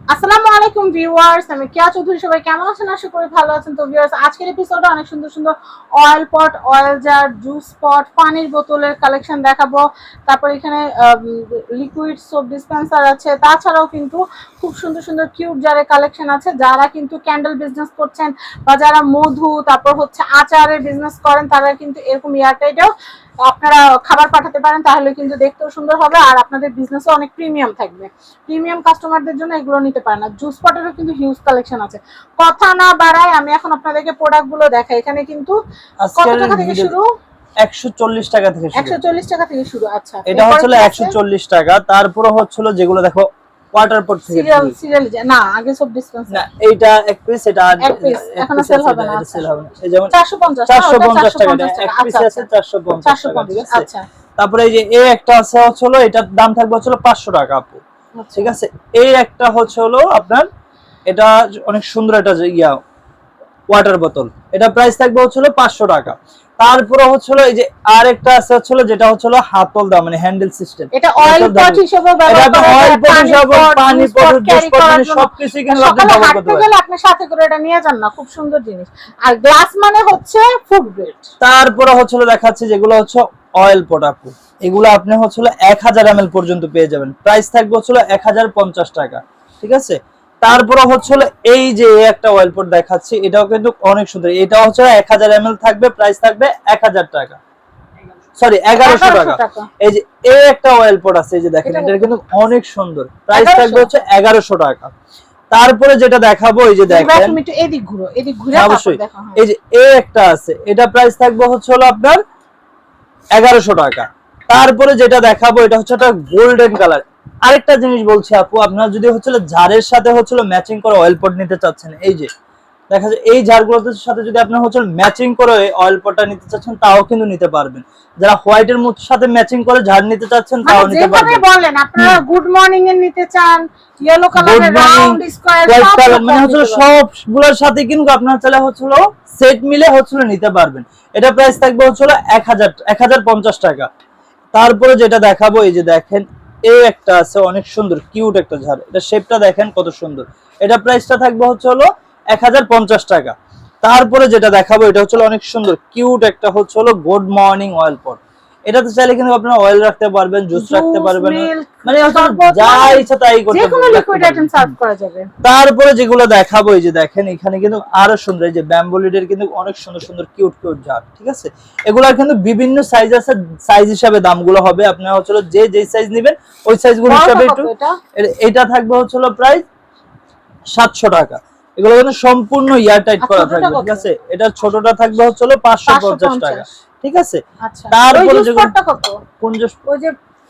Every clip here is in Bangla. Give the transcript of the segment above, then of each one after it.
আসসালামু আলাইকুম ভিউয়ার্স, আমি কিয়া চৌধুরী, সবাই কেমন আছেন? আশা করি ভালো আছেন। তো ভিউয়ার্স, আজকের এপিসোডে অনেক সুন্দর সুন্দর oil pot oil jar juice pot পানির বোতলের কালেকশন দেখাবো। তারপর এখানে লিকুইড সোপ ডিসপেন্সার আছে। তাছাড়াও কিন্তু খুব সুন্দর সুন্দর কিউট জারের কালেকশন আছে। যারা কিন্তু ক্যান্ডেল বিজনেস করছেন বা যারা মধু, তারপর হচ্ছে আচারের বিজনেস করেন, তারা কিন্তু এরকম এয়ারটাইটেও আপনারা খাবার পাঠাতে পারেন তাহলে কিন্তু দেখতেও সুন্দর হবে আর আপনাদের বিজনেসও অনেক প্রিমিয়াম থাকবে। প্রিমিয়াম কাস্টমারদের জন্য এগুলো নিতে পারেন। আর জুস পটেরও কিন্তু হিউজ কালেকশন আছে। কথা না বাড়ায় আমি এখন আপনাদেরকে প্রোডাক্টগুলো দেখাই। এখানে কিন্তু কত টাকা থেকে শুরু? 140 টাকা থেকে শুরু। একশো চল্লিশ টাকা থেকে শুরু আচ্ছা। এটা হচ্ছিল 140 টাকা। তারপরে হচ্ছিল যেগুলো দেখো ওয়াটার পট থেকে সিরিয়াল সিরিয়াল না আগে সব না এইটা এক পিস এটা এক পিস এখন আছে, হবে না, এটা আচ্ছা। হবে না। এই যেমন চারশো পঞ্চাশ 450 টাকা এটা এক পিস আছে 450 চারশো টাকা ঠিক পঞ্চাশ আছে আচ্ছা। তারপরে এই যে এই একটা আছে হলো এটার দাম থাকবে হলো 500 টাকা আপু। আচ্ছা। ঠিক আছে? এই একটা হচ্ছে হলো আপনার এটা অনেক সুন্দর একটা যে ইয়া ওয়াটার বোতল এটা প্রাইস থাকবে হচ্ছিল 500 টাকা। তারপরে হচ্ছিল এই যে আরেকটা আছে হচ্ছিল যেটা হচ্ছিল হাতল দাম মানে হ্যান্ডেল সিস্টেম এটা অয়েল পট হিসেবে ব্যবহার করা pot পানি হিসাবে, পানি pot মানে সবকিছু এখানে আপনি ব্যবহার করতে পারেন। গেলে সাথে করে এটা নিয়ে যান না খুব সুন্দর জিনিস। আর গ্লাস মানে হচ্ছে ফুড গ্রেড তারপরে হচ্ছিল দেখাচ্ছি যেগুলো হচ্ছে অয়েল পট আপু। এগুলো আপনি হচ্ছিল এক হাজার এম পর্যন্ত পেয়ে যাবেন। প্রাইস থাকবে হচ্ছিল এক হাজার পঞ্চাশ টাকা। ঠিক আছে? তারপরে হচ্ছিল এই যে একটা অয়েল পট দেখাচ্ছি এটাও কিন্তু অনেক সুন্দর। এটা হচ্ছে এক হাজার এম থাকবে প্রাইস থাকবে এক হাজার টাকা। সরি এগারোশো টাকা। এই যে এই একটা অয়েল পট আছে এই যে দেখেন এটা কিন্তু অনেক সুন্দর। প্রাইস থাকবে হচ্ছে এগারোশো টাকা। তারপরে যেটা দেখাবো এই যে দেখেন। অবশ্যই। এই যে এ একটা আছে এটা প্রাইস থাকবে হচ্ছে হলো আপনার এগারোশো টাকা। তারপরে যেটা দেখাবো এটা হচ্ছে একটা গোল্ডেন কালার আরেকটা জিনিস বলছি আপু আপনার যদি হচ্ছিল ঝাড়ের সাথে হচ্ছিল ম্যাচিং করে অয়েল পট নিতে চাচ্ছেন এই যে দেখা যায় এই ঝাড়গুলোর সাথে যদি আপনার হচ্ছে ম্যাচিং করে অয়েল পটটা নিতে চাচ্ছেন তাও কিন্তু নিতে পারবেন। যারা হোয়াইটের সাথে ম্যাচিং করে ঝাড় নিতে চাচ্ছেন তাও মানে নিতে যেভাবে পারবেন। বলেন আপনারা গুড মর্নিং এর নিতে চান ইয়েলো কালারের রাউন্ড স্কয়ার মানে হচ্ছে সবগুলোর সাথে কিন্তু আপনার চাইলে হচ্ছিল সেট মিলে হচ্ছিল নিতে পারবেন। এটা প্রাইস থাকবে হচ্ছিল এক হাজার এক হাজার পঞ্চাশ টাকা। তারপরে যেটা দেখাবো এই যে দেখেন এই একটা আছে, অনেক সুন্দর কিউট একটা ঝাড় এটা শেপটা দেখেন কত সুন্দর। এটা প্রাইসটা থাকবে হচ্ছে হলো এক হাজার পঞ্চাশ টাকা। তারপরে যেটা দেখাবো, এটা হচ্ছে অনেক সুন্দর কিউট একটা হচ্ছে হলো গুড মর্নিং অয়েল পট এটাতে চাইলে কিন্তু আপনারা অয়েল রাখতে পারবেন জুস রাখতে পারবেন। মানে যা ইচ্ছা তাই করতে পারবেন, রাখতে লিকুইড আইটেম সার্ভ করা যাবে। তারপরে যেগুলো দেখাবো এই যে দেখেন এখানে কিন্তু আরও সুন্দর এই যে ব্যাম্বোলিডের কিন্তু অনেক সুন্দর সুন্দর কিউট কিউট ঝাড় ঠিক আছে? এগুলোর কিন্তু বিভিন্ন সাইজ আছে সাইজ হিসাবে দামগুলো হবে। আপনারা হচ্ছিল যে যে সাইজ নেবেন ওই সাইজগুলো হিসাবে একটু এটা? থাকবে হচ্ছিল প্রায় সাতশো টাকা। এগুলো কিন্তু সম্পূর্ণ ইয়ার টাইট করা থাকবে ঠিক আছে? এটা ছোটটা থাকবে হচ্ছিল পাঁচশো পঞ্চাশ টাকা। 550 ঠিক আছে? আচ্ছা। তারপরে যেগুলো- কোন যে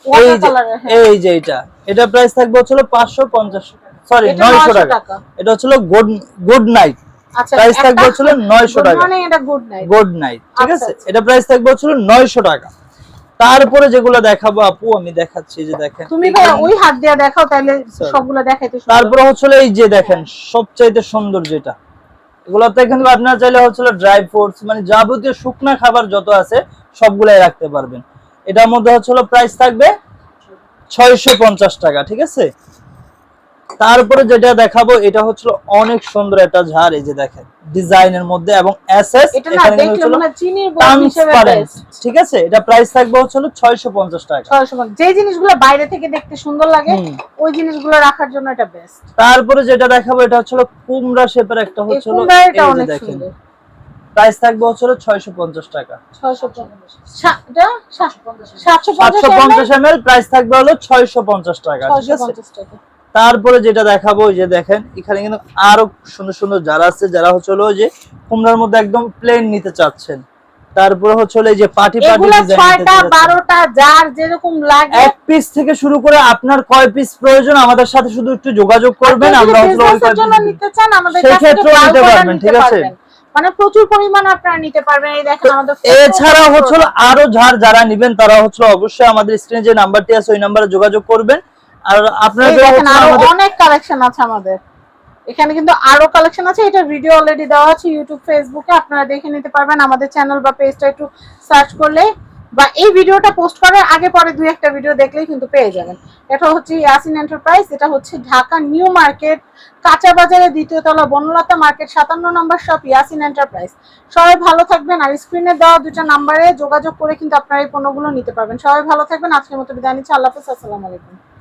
এই যে কালারের হ্যাঁ। এই যে এটা। এটা প্রাইস থাকবে হচ্ছিল পাঁচশো পঞ্চাশ। সরি নয়শো টাকা। এটা হচ্ছিল গুড গুড নাইট প্রাইস থাকবে হচ্ছিল 900 টাকা। গুড নাইট ঠিক আছে। এটা প্রাইস থাকবে হচ্ছিল নয়শো টাকা। তারপরে যেগুলো দেখাবো আপু আমি দেখাচ্ছি যে দেখেন। তুমি ভাই ওই হাত দিয়ে দেখাও তাহলে. সবগুলো দেখাইতে। তারপরে হচ্ছিল এই যে দেখেন সবচাইতে সুন্দর যেটা এগুলোতে কিন্তু আপনার চাইলে হচ্ছিল ড্রাই ফ্রুটস মানে যাবতীয় শুকনা খাবার যত আছে, সবগুলাই রাখতে পারবেন। এটার মধ্যে হচ্ছিল প্রাইস থাকবে ছয়শো পঞ্চাশ টাকা, ঠিক আছে? তারপরে যেটা দেখাবো এটা হচ্ছিল অনেক সুন্দর একটা ঝাড় এই যে দেখেন ডিজাইনের মধ্যে এবং এসএস। ঠিক আছে? এটা প্রাইস থাকবে হচ্ছিল ছয়শো পঞ্চাশ টাকা। ছয়শো পঞ্চাশ। যে জিনিসগুলো বাইরে থেকে দেখতে সুন্দর লাগে ওই জিনিসগুলো রাখার জন্য এটা বেস্ট তারপরে যেটা দেখাবো এটা হচ্ছিল কুমড়া শেপের একটা হচ্ছিল এটা অনেক সুন্দর। প্রাইস থাকবে হচ্ছিল ছয়শো পঞ্চাশ টাকা। ছয়শো পঞ্চাশ। সা- এটা? সাতশো পঞ্চাশ সাতশো এম এল প্রাইস থাকবে হলো ছয়শো পঞ্চাশ টাকা ঠিক আছে? পঞ্চাশ টাকা। তারপরে যেটা দেখাবো যে দেখেন এখানে কিন্তু আরও সুন্দর সুন্দর যারা আছে যারা হচ্ছে হলো যে কুমড়ার মধ্যে একদম প্লেন নিতে চাচ্ছেন। তারপরে হচ্ছে হলো এই যে ডিজাইন ছয়টা বারোটা যার যেরকম লাগে। এক পিস থেকে শুরু করে আপনার কয় পিস প্রয়োজন আমাদের সাথে শুধু একটু যোগাযোগ করবেন আমরা নিতে চান আমাদের সেই কাছ থেকে ক্ষেত্রেও bulk নিতে পারবেন, ঠিক আছে? মানে প্রচুর পরিমাণ আপনারা নিতে পারবেন। এই দেখেন আমাদের এছাড়া হচ্ছে আরও ঝাড় যারা নিবেন তারা হচ্ছে অবশ্যই আমাদের স্ক্রিনে যে নাম্বারটি আছে ওই নাম্বারে যোগাযোগ করবেন। আর আপনারা দেখেন আরও অনেক কালেকশন আছে আমাদের। এখানে কিন্তু আরও কালেকশন আছে এটা ভিডিও অলরেডি দেওয়া আছে ইউটিউব ফেসবুকে আপনারা দেখে নিতে পারবেন। আমাদের চ্যানেল বা পেজটা একটু সার্চ করলে বা এই ভিডিওটা পোস্ট করার আগে পরে দুই একটা ভিডিও দেখলেই কিন্তু পেয়ে যাবেন। এটা হচ্ছে ইয়াসিন এন্টারপ্রাইজ এটা হচ্ছে ঢাকা নিউ মার্কেট কাঁচা বাজারে দ্বিতীয় তলা বনলতা মার্কেট সাতান্ন নম্বর শপ ইয়াসিন এন্টারপ্রাইজ সবাই ভালো থাকবেন আর স্ক্রিনে দেওয়া দুটো নাম্বারে যোগাযোগ করে কিন্তু আপনারা এই পণ্যগুলো নিতে পারবেন। সবাই ভালো থাকবেন আজকের মতো বিদায় নিচ্ছি। আল্লাহ হাফেজ আসসালামু আলাইকুম।